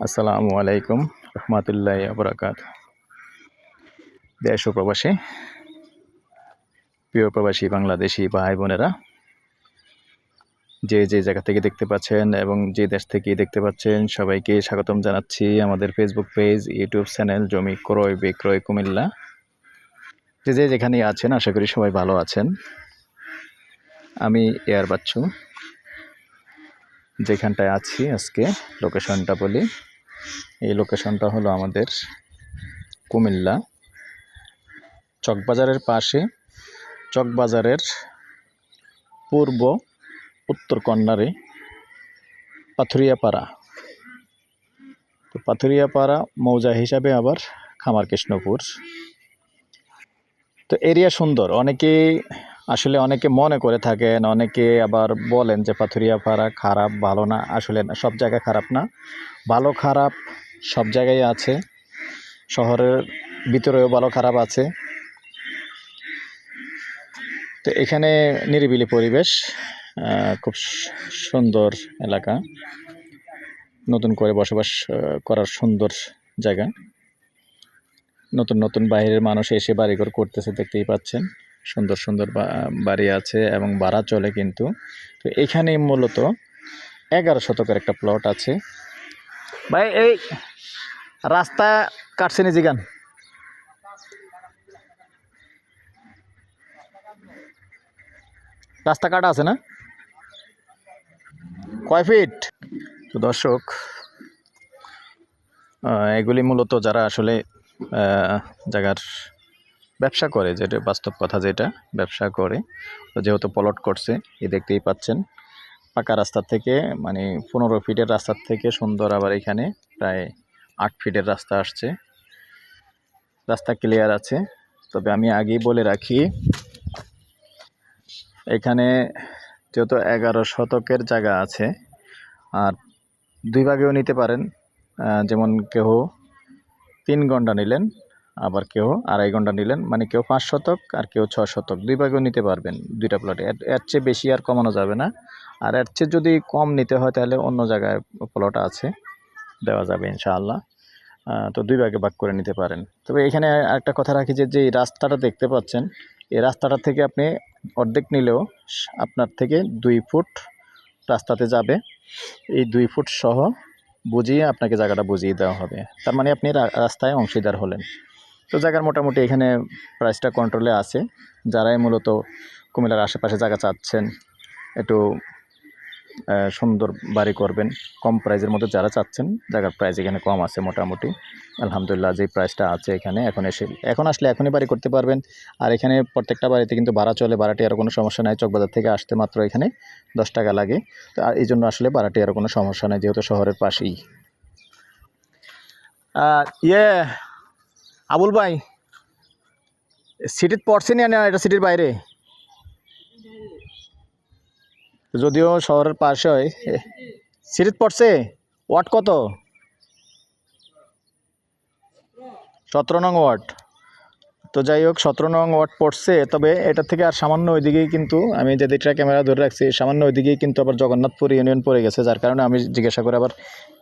আসসালামু আলাইকুম রহমতুল্লাহ আবরাকাত দেশ ও প্রবাসী, প্রিয় প্রবাসী বাংলাদেশি ভাই বোনেরা, যে যে জায়গা থেকে দেখতে পাচ্ছেন এবং যে দেশ থেকে দেখতে পাচ্ছেন, সবাইকে স্বাগতম জানাচ্ছি আমাদের ফেসবুক পেজ ইউটিউব চ্যানেল জমি ক্রয়, বিক্রয়, কুমিল্লা। যে যে যেখানে আছেন, আশা করি সবাই ভালো আছেন। আমি এয়ার বাচ্চু। যেখানটায় আছি আজকে লোকেশনটা বলি। এই লোকেশনটা হলো আমাদের কুমিল্লা। চকবাজারের পাশে, চকবাজারের পূর্ব উত্তর কর্নারে পাথুরিয়াপাড়া। তো পাথুরিয়াপাড়া মৌজা হিসাবে আবার খামার কৃষ্ণপুর। তো এরিয়া সুন্দর, অনেকেই আসলে অনেকে মনে করে থাকেন, অনেকে আবার বলেন যে পাথুরিয়াপাড়া খারাপ, ভালো না। আসলে না, সব জায়গা খারাপ না। ভালো খারাপ সব জায়গায় আছে। শহরের ভিতরেও ভালো খারাপ আছে। তো এখানে নিরিবিলি পরিবেশ খুব সুন্দর এলাকা। নতুন করে বসবাস করার সুন্দর জায়গা। নতুন নতুন বাইরের মানুষ এসে বাড়িঘর করতেছে, দেখতেই পাচ্ছেন। সুন্দর সুন্দর বাড়ি আছে এবং ভাড়া চলে কিন্তু। তো এখানে মূলত এগারো শতকের একটা প্লট আছে। ভাই, এই রাস্তা কাটছে নি জিগান? রাস্তা কাটা আছে না? কয় ফিট তো দর্শক এগুলি মূলত যারা আসলে জায়গার ব্যবসা করে, যেটা বাস্তব কথা যেটা, ব্যবসা করে। তো যেহেতু প্লট করছে, এ দেখতেই পাচ্ছেন। পাকা রাস্তা থেকে মানে পনেরো ফিটের রাস্তার থেকে সুন্দর আবার এখানে প্রায় আট ফিটের রাস্তা আসছে। রাস্তা ক্লিয়ার আছে। তবে আমি আগেই বলে রাখি, এখানে যেহেতু এগারো শতকের জায়গা আছে, আর দুই ভাগেও নিতে পারেন যেমন কেহ তিন ঘণ্টা নিলেন আবার কেউ আড়াই ঘণ্টা নিলেন মানে কেউ পাঁচ শতক আর কেউ ছ শতক, দুই ভাগেও নিতে পারবেন দুইটা প্লটে এর চেয়ে বেশি আর কমানো যাবে না। আর এর চেয়ে যদি কম নিতে হয়, তাহলে অন্য জায়গায় প্লট আছে, দেওয়া যাবে ইনশাআল্লাহ। তো দুই ভাগে ভাগ করে নিতে পারেন। তবে এখানে একটা কথা রাখি যে যে রাস্তাটা দেখতে পাচ্ছেন, এই রাস্তাটা থেকে আপনি অর্ধেক নিলেও আপনার থেকে দুই ফুট রাস্তাতে যাবে। এই দুই ফুট সহ বুঝিয়ে আপনাকে জায়গাটা বুঝিয়ে দেওয়া হবে। তার মানে আপনি রাস্তায় অংশীদার হলেন। তো জায়গার মোটামুটি এখানে প্রাইসটা কন্ট্রোলে আছে। যারাই মূলত কুমিল্লার আশেপাশে জায়গা চাচ্ছেন, একটু সুন্দর বাড়ি করবেন, কম প্রাইজের মধ্যে যারা চাচ্ছেন, জায়গার প্রাইস এখানে কম আছে মোটামুটি। আলহামদুলিল্লাহ যে প্রাইসটা আছে এখানে, এখন এসে, এখন আসলে এখনই বাড়ি করতে পারবেন। আর এখানে প্রত্যেকটা বাড়িতে কিন্তু ভাড়া চলে, ভাড়াটি আর কোনো সমস্যা নাই। চকবাজার থেকে আসতে মাত্র এখানে দশ টাকা লাগে। তো আর এই জন্য আসলে ভাড়াটি আর কোনো সমস্যা নেই, যেহেতু শহরের পাশেই। ইয়ে আবুল ভাই সিটির পড়ছে না এটা সিটির বাইরে? যদিও শহরের পাশে হয়। সিটির পড়ছে? ওয়াট কত? সতেরো নং ওয়ার্ড তো যাই হোক, সতেরো নং ওয়াট পড়ছে, তবে এটা থেকে আর সামান্য ওইদিকেই কিন্তু আমি যে দিকটা ক্যামেরা ধরে রাখছি, সামান্য ওইদিকেই কিন্তু আবার জগন্নাথপুর ইউনিয়ন পড়ে গেছে, যার কারণে আমি জিজ্ঞাসা করে আবার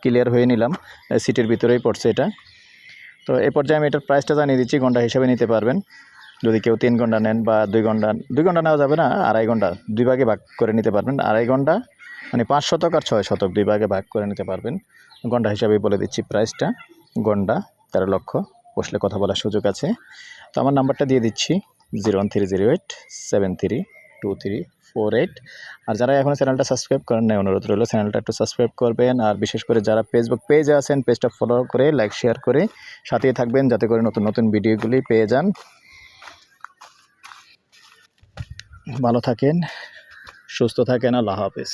ক্লিয়ার হয়ে নিলাম সিটির ভিতরেই পড়ছে এটা। তো এই পর্যায়ে আমি এটার প্রাইসটা জানিয়ে দিচ্ছি, ঘণ্টা হিসেবে নিতে পারবেন। যদি কেউ তিন ঘণ্টা নেন বা দুই ঘণ্টা দুই ঘণ্টা নেওয়া যাবে না, আড়াই ঘণ্টা দুই ভাগে ভাগ করে নিতে পারবেন। আড়াই ঘণ্টা মানে পাঁচ শতক আর ছয় শতক দুই ভাগে ভাগ করে নিতে পারবেন। ঘণ্টা হিসাবে বলে দিচ্ছি প্রাইসটা ঘণ্টা তেরো লক্ষ বসলে কথা বলার সুযোগ আছে। তো আমার নাম্বারটা দিয়ে দিচ্ছি zero one three zero eight seven three two three four eight আর যারা এখন চ্যানেলটা সাবস্ক্রাইব করেন নাই, অনুরোধ রইল চ্যানেলটা একটু সাবস্ক্রাইব করবেন। আর বিশেষ করে যারা ফেসবুক পেজে আছেন পেজটা ফলো করে লাইক শেয়ার করে সাথেই থাকবেন, যাতে করে নতুন নতুন ভিডিওগুলি পেয়ে যান। ভালো থাকেন, সুস্থ থাকেন, আল্লাহ হাফিজ।